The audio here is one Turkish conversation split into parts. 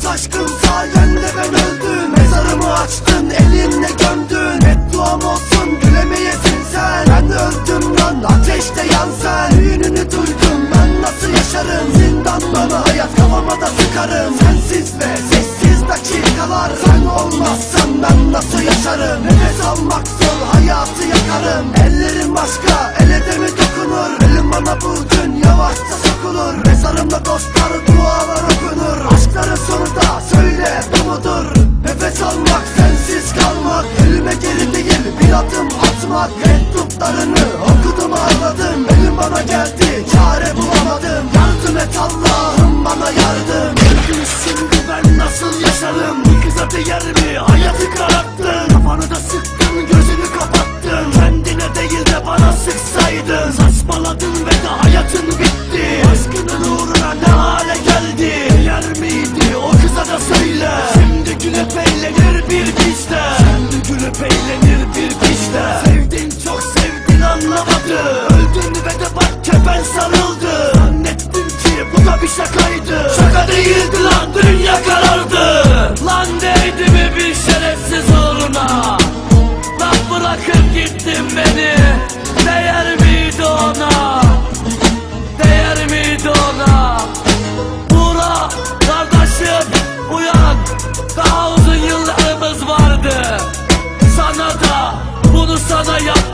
Evet aşkım sayende ben öldüm. Mezarımı açtın elinle gömdün. Bedduam olsun gülemeyesin sen. Ben öldüm lan ateşte yan sen. Düğününü duydum ben nasıl yaşarım? Zindan bana hayat kafama da sıkarım. Sensiz ve sessiz dakikalar. Sen olmazsan ben nasıl yaşarım? Nefes almak zor hayatı yakarım. Ellerim başka ele de dokunur? Elim bana bugün yavaşça sokulur. Mezarımda dostlar atmak Mektuplarını okudum ağladım Elim bana geldi çare bulamadım. Yardım et Allah'ım bana yardım sarıldı Zannettim ki bu da bir şakaydı. Şaka değildi lan dünya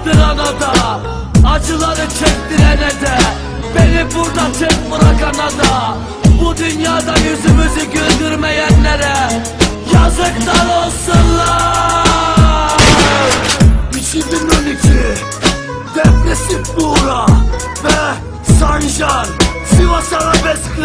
sana yaptırana da Acıları çektirene de Beni burada tek bırakana da Bu dünyada yüzümüzü güldürmeyenlere Yazıklar olsunlar. 2012 Depresif Buğra ve Sancar Sivas Arabesk